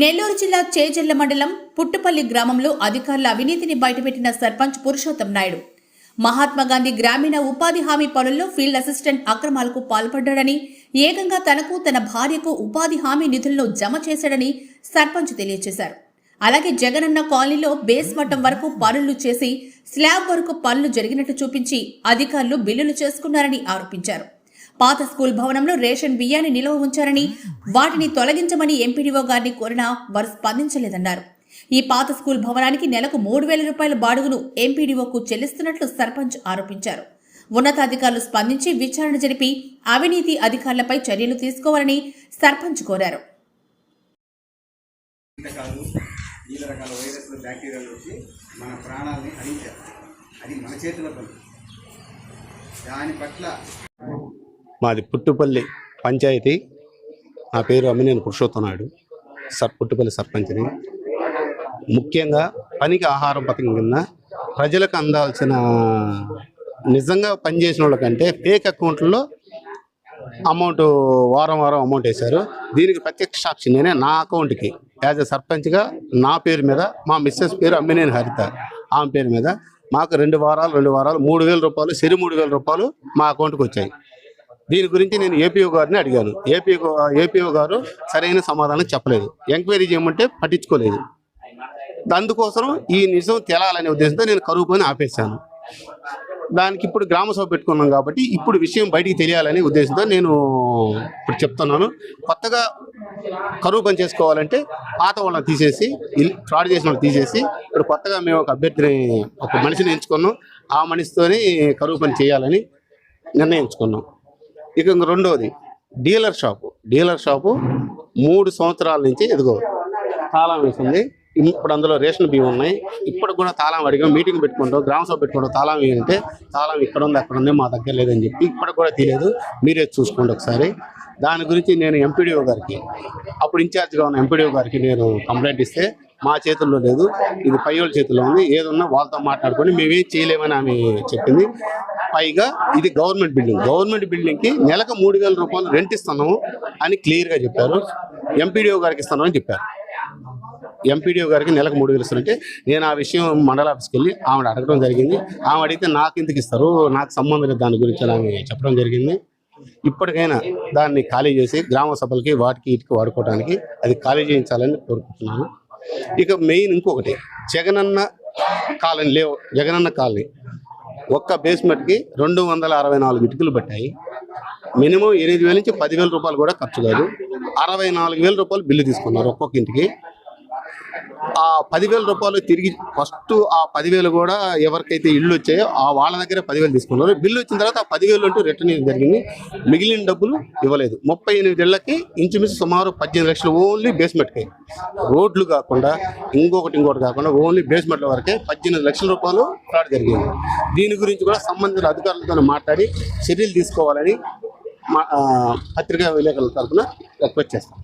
నెల్లూరు జిల్లా చేజెల్ల మండలం పుట్టుపల్లి గ్రామంలో అధికారుల అవినీతిని బయటపెట్టిన సర్పంచ్ పురుషోత్తం నాయుడు. మహాత్మా గాంధీ గ్రామీణ ఉపాధి హామీ పనుల్లో ఫీల్డ్ అసిస్టెంట్ అక్రమాలకు పాల్పడ్డాడని ఏకంగా తనకు తన భార్యకు ఉపాధి హామీ నిధులను జమ చేశాడని సర్పంచ్ తెలియజేశారు. అలాగే జగనన్న కాలనీలో బేస్ మట్టం వరకు పనులు చేసి స్లాబ్ వరకు పనులు జరిగినట్టు చూపించి అధికారులు బిల్లులు చేసుకున్నారని ఆరోపించారు. పాత స్కూల్ భవనంలో రేషన్ బియ్యాన్ని నిల్వ ఉంచారని వాటిని తొలగించమని ఎంపీడీఓ గారిని కోరినా వారు స్పందించలేదన్నారు. ఈ పాత స్కూల్ భవనానికి నెలకు మూడు వేల రూపాయల బాడుగును ఎంపీడీఓకు చెల్లిస్తున్నట్లు సర్పంచ్ ఆరోపించారు. ఉన్నతాధికారులు స్పందించి విచారణ జరిపి అవినీతి అధికారులపై చర్యలు తీసుకోవాలని సర్పంచ్ కోరారు. వివిధ రకాల వైరస్లు బ్యాక్టీరియాలు వచ్చి మన ప్రాణాలని అది మన చేతిలో పని దాని పట్ల మాది పుట్టుపల్లి పంచాయతీ. నా పేరు అమ్మినేని పురుషోత్తం నాయుడు సర్ పుట్టుపల్లి సర్పంచ్ని. ముఖ్యంగా పనికి ఆహారం పథకం కింద ప్రజలకు అందాల్సిన నిజంగా పనిచేసిన వాళ్ళకంటే ఫేక్ అకౌంట్లో అమౌంట్ వారం వారం అమౌంట్ వేశారు. దీనికి ప్రత్యక్ష సాక్షి నేనే నా అకౌంట్కి. యాజ్ ఎ సర్పంచ్గా నా పేరు మీద మా మిస్సెస్ పేరు అమ్మినేని హరిత. ఆమె పేరు మీద మాకు రెండు వారాలు రెండు వారాలు మూడు వేల రూపాయలు సిరి మూడు వేల రూపాయలు మా అకౌంట్కి వచ్చాయి. దీని గురించి నేను ఏపీఓ గారిని అడిగాను. ఏపీఓ ఏపీఓ గారు సరైన సమాధానం చెప్పలేదు. ఎంక్వైరీ చేయమంటే పట్టించుకోలేదు. అందుకోసం ఈ నిజం తేలాలనే ఉద్దేశంతో నేను కరువు పని ఆపేశాను. దానికి ఇప్పుడు గ్రామ సభ పెట్టుకున్నాం కాబట్టి ఇప్పుడు విషయం బయటికి తెలియాలనే ఉద్దేశంతో నేను ఇప్పుడు చెప్తున్నాను. కొత్తగా కరువు పని చేసుకోవాలంటే పాత వాళ్ళని తీసేసి ఫ్రాడ్ చేసిన వాళ్ళని తీసేసి ఇప్పుడు కొత్తగా మేము ఒక అభ్యర్థిని ఒక మనిషిని ఎంచుకున్నాం. ఆ మనిషితోనే కరువు పని చేయాలని నిర్ణయించుకున్నాం. ఇక రెండోది రెండవది డీలర్ షాపు. డీలర్ షాపు మూడు సంవత్సరాల నుంచి ఎదుగో తాళం వేసింది. ఇప్పుడు అందులో రేషన్ బియ్యం ఉన్నాయి. ఇప్పుడు కూడా తాళం అడిగాం మీటింగ్ పెట్టుకుంటాం గ్రామ సభ పెట్టుకుంటాం. తాళం ఏంటంటే తాళం ఇక్కడ ఉంది అక్కడ ఉంది మా దగ్గర లేదని చెప్పి ఇప్పుడు కూడా తెలియదు. మీరే చూసుకోండి ఒకసారి. దాని గురించి నేను ఎంపీడీఓ గారికి అప్పుడు ఇన్ఛార్జ్గా ఉన్న ఎంపీడీఓ గారికి నేను కంప్లైంట్ ఇస్తే మా చేతుల్లో లేదు. ఇది పై వాళ్ళ చేతుల్లో ఉంది. ఏదన్నా వాళ్ళతో మాట్లాడుకొని మేమేం చేయలేమని ఆమె చెప్పింది. పైగా ఇది గవర్నమెంట్ బిల్డింగ్. గవర్నమెంట్ బిల్డింగ్కి నెలకు మూడు వేల రూపాయలు రెంట్ ఇస్తున్నాము అని క్లియర్గా చెప్పారు. ఎంపీడీఓ గారికి ఇస్తున్నామని చెప్పారు. ఎంపీడీఓ గారికి నెలకు మూడు వేలు ఇస్తారంటే నేను ఆ విషయం మండల ఆఫీస్కి వెళ్ళి ఆవిడ అడగడం జరిగింది. ఆమె అడిగితే నాకు ఎందుకు ఇస్తారు? నాకు సంబంధం లేదు దాని గురించి అని చెప్పడం జరిగింది. ఇప్పటికైనా దాన్ని ఖాళీ చేసి గ్రామ సభలకి వాటికి ఇటుకి వాడుకోవడానికి అది ఖాళీ చేయించాలని కోరుకుంటున్నాను. ఇక మెయిన్ ఇంకొకటి. జగనన్న కాలనీ లేవు. జగనన్న కాలనీ. ఒక్క బేస్మెంట్కి రెండు వందల అరవై నాలుగు ఇటుకలు పట్టాయి. మినిమం ఎనిమిది వేల నుంచి పదివేల రూపాయలు కూడా ఖర్చు కాదు. అరవై నాలుగు వేల రూపాయలు బిల్లు తీసుకున్నారు ఒక్కొక్క ఇంటికి. పదివేల రూపాయలు తిరిగి ఫస్ట్ ఆ పదివేలు కూడా ఎవరికైతే ఇల్లు వచ్చాయో ఆ వాళ్ళ దగ్గర పదివేలు తీసుకున్నారు. బిల్లు వచ్చిన తర్వాత ఆ పదివేలు అంటూ రిటర్న్ జరిగింది. మిగిలిన డబ్బులు ఇవ్వలేదు. ముప్పై ఎనిమిదేళ్ళకి ఇంచుమించు సుమారు పద్దెనిమిది లక్షలు ఓన్లీ బేస్మెంట్కి రోడ్లు కాకుండా ఇంకొకటి ఇంకొకటి కాకుండా ఓన్లీ బేస్మెంట్ల వరకే పద్దెనిమిది లక్షల రూపాయలు ఫ్రాడ్ జరిగింది. దీని గురించి కూడా సంబంధిత అధికారులతో మాట్లాడి చర్యలు తీసుకోవాలని మా పత్రికా విలేకరుల తరఫున రిక్వెస్ట్ చేస్తాం.